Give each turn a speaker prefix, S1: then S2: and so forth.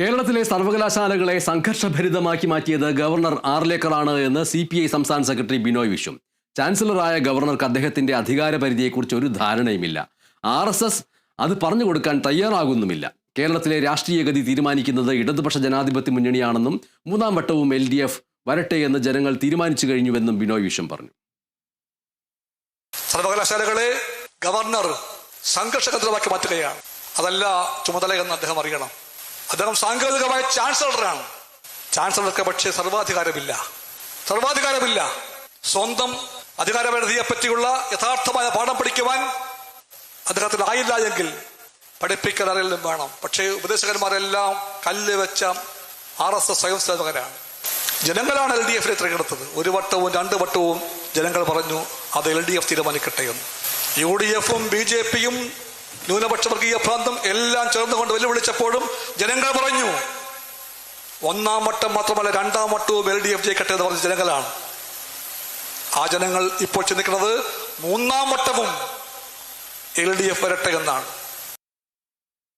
S1: കേരളത്തിലെ സർവകലാശാലകളെ സംഘർഷഭരിതമാക്കി മാറ്റിയത് ഗവർണർ ആർലേക്കറാണ് എന്ന് സി പി ഐ സംസ്ഥാന സെക്രട്ടറി ബിനോയ് വിശ്വം. ചാൻസലറായ ഗവർണർക്ക് അദ്ദേഹത്തിന്റെ അധികാരപരിധിയെക്കുറിച്ച് ഒരു ധാരണയുമില്ല. ആർ എസ് എസ് അത് പറഞ്ഞു കൊടുക്കാൻ തയ്യാറാകുന്നുമില്ല. കേരളത്തിലെ രാഷ്ട്രീയ ഗതി തീരുമാനിക്കുന്നത് ഇടതുപക്ഷ ജനാധിപത്യ മുന്നണിയാണെന്നും മൂന്നാം വട്ടവും എൽ ഡി എഫ് വരട്ടെ എന്ന് ജനങ്ങൾ തീരുമാനിച്ചു കഴിഞ്ഞുവെന്നും ബിനോയ് വിശ്വം പറഞ്ഞു.
S2: സർവകലാശാലകളെ ഗവർണർ സംഘർഷകേന്ദ്രമാക്കി മാറ്റുകയാണ്. അതല്ല ചുമതല എന്ന് അദ്ദേഹം അറിയണം. അദ്ദേഹം സാങ്കേതികമായ ചാൻസലറാണ്. ചാൻസലർക്ക് പക്ഷേ സർവാധികാരമില്ല. സർവാധികാരമില്ല. സ്വന്തം അധികാരപരിധിയെ പറ്റിയുള്ള യഥാർത്ഥമായ പാഠം പഠിക്കുവാൻ അദ്ദേഹത്തിന് ആയില്ല എങ്കിൽ പഠിപ്പിക്കൽ അറിയലും വേണം. പക്ഷേ ഉപദേശകന്മാരെല്ലാം കല്ല് വെച്ച ആർ എസ് എസ് സ്വയം സേവകരാണ്. ജനങ്ങളാണ് എൽ ഡി എഫിനെ തിരഞ്ഞെടുത്തത്. ഒരു വട്ടവും രണ്ട് വട്ടവും ജനങ്ങൾ പറഞ്ഞു അത് എൽ ഡി എഫ് തീരുമാനിക്കട്ടെ എന്ന്. യു ഡി എഫും ബി ജെ പിയും ന്യൂനപക്ഷ വർഗീയ പ്രാന്തം എല്ലാം ചേർന്നുകൊണ്ട് വെല്ലുവിളിച്ചപ്പോഴും ജനങ്ങൾ പറഞ്ഞു ഒന്നാം വട്ടം മാത്രമല്ല രണ്ടാം വട്ടവും എൽ ഡി എഫ് ജയിക്കട്ടെ എന്ന് പറഞ്ഞ ജനങ്ങളാണ്. ആ ജനങ്ങൾ ഇപ്പോൾ ചിന്തിക്കുന്നത് മൂന്നാം വട്ടവും എൽ ഡി എഫ് വരട്ടെ എന്നാണ്.